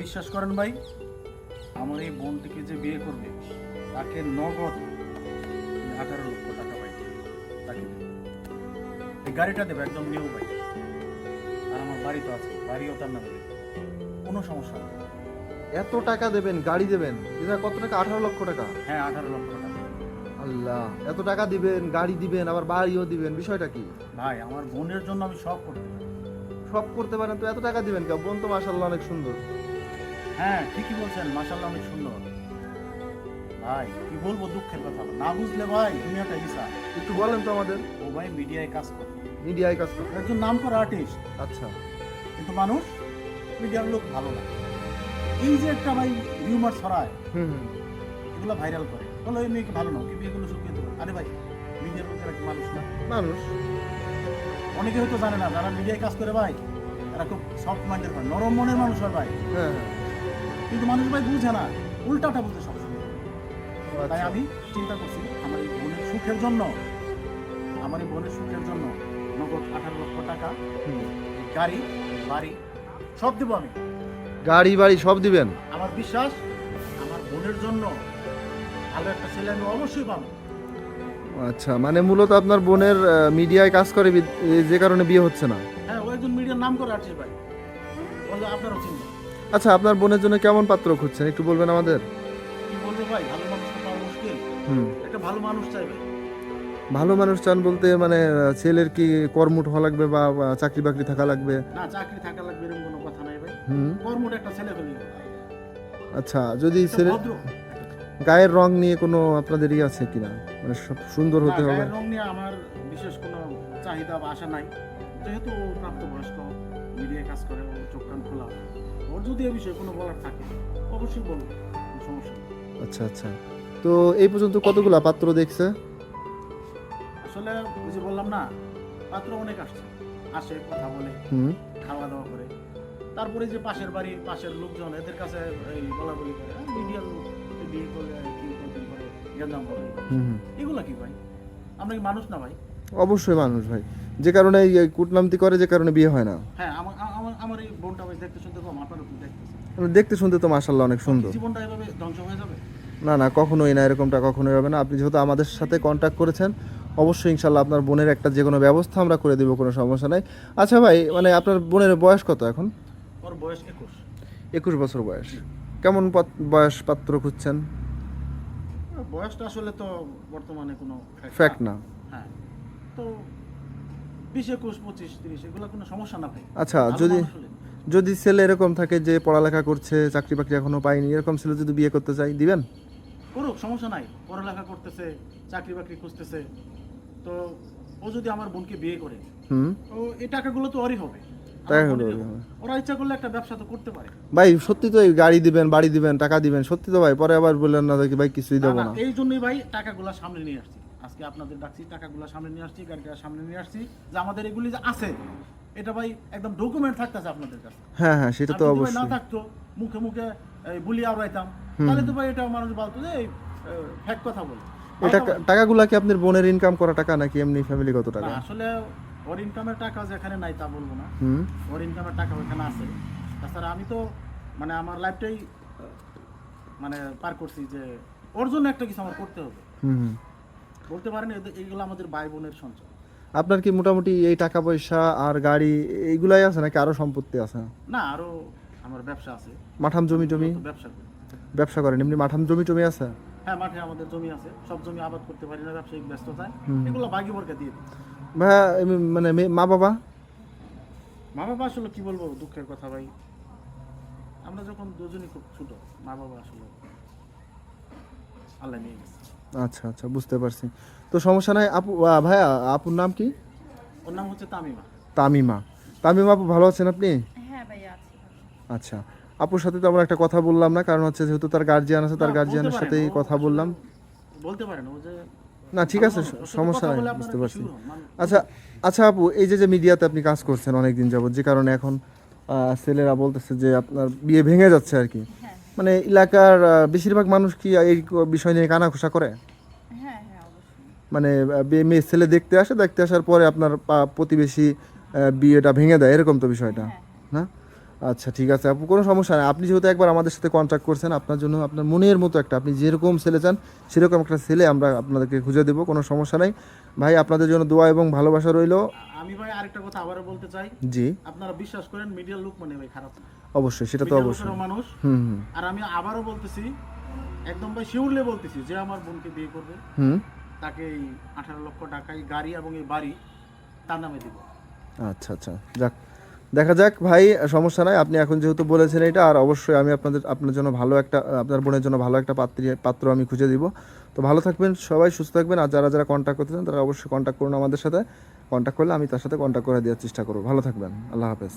বিশ্বাস করেন ভাই আমার এই বোনটিকে যে বিয়ে করবে তাকে নগদ আঠারো লক্ষ টাকা ভাই তাকে এই গাড়িটা দেবে একদম নিউ ভাই। আর আমার বাড়ি তো আছে বাড়িও তার নামে দেবে। কোনো সমস্যা নেই। এত টাকা দেবেন গাড়ি দেবেন? এটা কত টাকা? আঠারো লক্ষ টাকা? হ্যাঁ আঠারো লক্ষ টাকা। আল্লাহ এত টাকা দিবেন গাড়ি দিবেন আবার বাড়িও দিবেন বিষয়টা কি? ভাই আমার বোনের জন্য আমি সব করতে পারি। সব করতে পারেন তো এত টাকা দিবেন কেউ বোন তো মাসাল্লাহ অনেক সুন্দর। হ্যাঁ ঠিকই বলছেন মাসাল্লাহ অনেক সুন্দর। ভাই কি বলব দুঃখের কথা? না বুঝলে ভাই দুনিয়াটা ইসা একটু বলেন তো আমাদের। ও ভাই মিডিয়ায় কাজ করে। মিডিয়ায় কাজ করতে একজন নাম করা আর্টিস্ট আচ্ছা। কিন্তু মানুষ মিডিয়ার লোক ভালো না। এই যে একটা ভাই হিউমার ছড়ায় হুম। এগুলো ভাইরাল করে। বলো এই মেয়েকে ভালো নাও কি বিয়েগুলো শুকিয়ে দেবো। আরে ভাই মিডিয়ার লোকেরা কি মানুষ না? মানুষ। অনেকে হয়তো জানে না যারা মিডিয়ায় কাজ করে ভাই এরা খুব সফট মাইন্ডের হয়। নরম মনের মানুষ হয় ভাই। হ্যাঁ হ্যাঁ। কিন্তু মানুষ ভাই বুঝে না উল্টাটা বুঝে সবসময় তাই আচ্ছা। আমি চিন্তা করছি আমার এই বোনের সুখের জন্য আমার এই বোনের সুখের জন্য নগদ আঠারো লক্ষ টাকা গাড়ি বাড়ি সব দেবো আমি। গাড়ি বাড়ি সব দিবেন? আমার বিশ্বাস আমার বোনের জন্য ভালো একটা ছেলে আমি অবশ্যই পাবো। আচ্ছা মানে মূলত আপনার বোনের মিডিয়ায় কাজ করে যে কারণে বিয়ে হচ্ছে না? হ্যাঁ ও একজন মিডিয়ার নাম করে আছিস ভাই আপনারও চিনবে আচ্ছা আপনার বোনের জন্য কেমন পাত্র খুঁজছেন? একটু বলবেন আমাদের। কি বলব ভাই ভালো মানুষ তো পাওয়া মুশকিল। হুম। একটা ভালো মানুষ চাইবে। ভালো মানুষ চান বলতে মানে আহ, ছেলের কি কর্মঠ হওয়া লাগবে বা বা চাকরি বাকরি থাকা লাগবে? না চাকরি থাকা লাগবে এরকম কোনো কথা নাই ভাই। হুম। কর্মটা একটা ছেলে আচ্ছা যদি ছেলে ভদ্র। গায়ের রং নিয়ে কোনো আপনাদের ই আছে কিনা? মানে সব সুন্দর হতে হবে। গায়ের রং নিয়ে আমার বিশেষ কোনো চাহিদা বা আশা নাই। যেহেতু ও প্রাপ্তবয়স্ক মিডিয়ায় কাজ করে ও চোখ কান খোলা। ওর যদি এ বিষয়ে কোনো বলার থাকে অবশ্যই বলব সমস্যা আচ্ছা আচ্ছা। তো এই পর্যন্ত কতগুলা পাত্র দেখছে? আসলে ওই যে বললাম না পাত্র অনেক আসছে। আসে কথা বলে হুম। খাওয়া দাওয়া করে। তারপরে যে পাশের বাড়ি পাশের লোকজন এদের কাছে এই বলা বলি করে মিডিয়ার লোক বিয়ে করলে কি করে। এগুলা কি ভাই? আমরা কি মানুষ না ভাই? অবশ্যই মানুষ ভাই। যে কারণে এই কূটনামতি করে যে কারণে বিয়ে হয় না। হ্যাঁ আমার আমার এই বোনটা ভাই দেখতে শুনতে কম আপনারও কি দেখতেছে মানে দেখতে শুনতে তো মাসাল্লাহ অনেক সুন্দর। জীবনটা এভাবে ধ্বংস হয়ে যাবে? না না কখনোই না এরকমটা কখনোই হবে না। আপনি যেহেতু আমাদের সাথে কন্ট্যাক্ট করেছেন অবশ্যই ইনশাল্লাহ আপনার বোনের একটা যে কোনো ব্যবস্থা আমরা করে দেবো কোনো সমস্যা নাই। আচ্ছা ভাই মানে আপনার বোনের বয়স কত এখন? ওর বয়স একুশ। একুশ বছর বয়স। কেমন বয়স পাত্র খুঁজছেন? বয়সটা আসলে তো বর্তমানে কোনো ফ্যাক্ট না। হ্যাঁ। তো বিশ একুশ পঁচিশ তিরিশ এগুলো কোনো সমস্যা না ভাই। আচ্ছা যদি যদি ছেলে এরকম থাকে যে পড়ালেখা করছে চাকরি বাকরি এখনও পায়নি এরকম ছেলে যদি বিয়ে করতে চাই দিবেন? করুক সমস্যা নাই। পড়ালেখা করতেছে চাকরি বাকরি খুঁজতেছে। তো ও যদি আমার বোনকে বিয়ে করে হুম। ও এই টাকাগুলো তো ওরই হবে। ওরা ইচ্ছা করলে একটা ব্যবসা তো করতে পারে। ভাই সত্যি তো গাড়ি দিবেন বাড়ি দিবেন টাকা দিবেন সত্যি তো ভাই। পরে আবার বললেন না ভাই কিছুই দেবো না এই জন্যই ভাই টাকাগুলো সামনে নিয়ে আসছি। আজকে আপনাদের ডাকছি টাকাগুলো সামনে নিয়ে আসছি গাড়িটা সামনে নিয়ে আসছি। যে আমাদের এগুলি যে আছে এটা ভাই একদম ডকুমেন্ট থাকতেছে আপনাদের কাছে। হ্যাঁ হ্যাঁ সেটা তো ভাই না থাকতো মুখে মুখে বুলি আওড়াইতাম তাহলে তো ভাই এটা মানুষ বলতো যে ফ্যাক কথা বলে। এই টাকা টাকাগুলা কি আপনার বোনের ইনকাম করা টাকা নাকি এমনি ফ্যামিলিগত না, টাকা? আসলে ওর ইনকামের টাকা যেখানে নাই তা বলব না। হুম। ওর ইনকামের টাকা ওখানে আছে। তাছাড়া আমি তো মানে আমার লাইফটাই মানে পার করছি যে ওর জন্য একটা কিছু আমার করতে হবে। বলতে পারেন এইগুলো আমাদের ভাই বোনের সঞ্চয়। আপনার কি মোটামুটি এই টাকা পয়সা আর গাড়ি এইগুলাই আছে নাকি আরও সম্পত্তি আছে? না আরও আমার ব্যবসা আছে। মাঠাম জমি তো ব্যবসা করি। ব্যবসা করেন এমনি মাঠাম জমি টমি আছে? হ্যাঁ মাঠে আমাদের জমি আছে। সব জমি আবাদ করতে পারি না ব্যবসায়িক ব্যস্ততায়। এগুলো বাকি বর্গা দিয়ে ভাইয়া মানে মা বাবা মা বাবা? আসলে কি বলব দুঃখের কথা ভাই। আমরা যখন দুজনই খুব ছোট মা বাবা আসলে আল্লাহ নিয়ে গেছে। আচ্ছা আচ্ছা বুঝতে পারছি। তো সমস্যা নাই আপু ভাইয়া আপুর নাম কি? ওর নাম হচ্ছে তামিমা। তামিমা। তামিমা আপু ভালো আছেন আপনি? হ্যাঁ ভাইয়া আছি আচ্ছা আপুর সাথে তো আমরা একটা কথা বললাম না কারণ হচ্ছে যেহেতু তার গার্জিয়ান আছে তার গার্জিয়ানের সাথেই কথা বললাম। বলতে পারেন ও যে না ঠিক আছে সমস্যা নাই বুঝতে পারছি? মানে- আচ্ছা আচ্ছা আপু এই যে যে মিডিয়াতে আপনি কাজ করছেন অনেক দিন যাবত যে কারণে এখন ছেলেরা বলতেছে যে আপনার বিয়ে ভেঙে যাচ্ছে আর কি। মানে এলাকার বেশিরভাগ মানুষ কি এই বিষয় নিয়ে কানাঘোষা করে? হ্যাঁ হ্যাঁ মানে মেয়ে ছেলে দেখতে আসে দেখতে আসার পরে আপনার প্রতিবেশী বিয়েটা ভেঙে দেয় এরকম তো বিষয়টা হ্যাঁ। না? আচ্ছা ঠিক আছে। আপু কোনো সমস্যা নেই। আপনি যেহেতু একবার আমাদের সাথে কন্ট্যাক্ট করছেন আপনার জন্য আপনার মনের মতো একটা আপনি যেরকম ছেলে চান সেরকম একটা ছেলে আমরা আপনাদেরকে খুঁজে দেবো কোনো সমস্যা নেই। ভাই আপনাদের জন্য দোয়া এবং ভালোবাসা রইল। আমি ভাই আরেকটা কথা আবারও বলতে চাই। জি। আপনারা বিশ্বাস করেন মিডিয়ার লোক মানে ভাই খারাপ। অবশ্যই সেটা তো অবশ্যই। মানুষ। হুম হুম। আর আমি আবারও বলতেছি একদম ভাই শিউরলে বলতেছি যে আমার বোনকে বিয়ে করবে হুম। তাকে এই আঠারো লক্ষ টাকা এই গাড়ি এবং এই বাড়ি তার নামে দিব। আচ্ছা আচ্ছা। যাক দেখা যাক, ভাই, সমস্যা নাই। আপনি এখন যেহেতু বলেছেন এটা, আর অবশ্যই আমি আপনাদের, আপনার জন্য ভালো একটা, আপনার বোনের জন্য ভালো একটা পাত্রী, পাত্র আমি খুঁজে দিব। তো ভালো থাকবেন, সবাই সুস্থ থাকবেন, আর যারা যারা কন্ট্যাক্ট করতে চান, তারা অবশ্যই কন্ট্যাক্ট করুন আমাদের সাথে। কন্ট্যাক্ট করলে আমি তার সাথে কন্ট্যাক্ট করে দেওয়ার চেষ্টা করব। ভালো থাকবেন। আল্লাহ হাফেজ।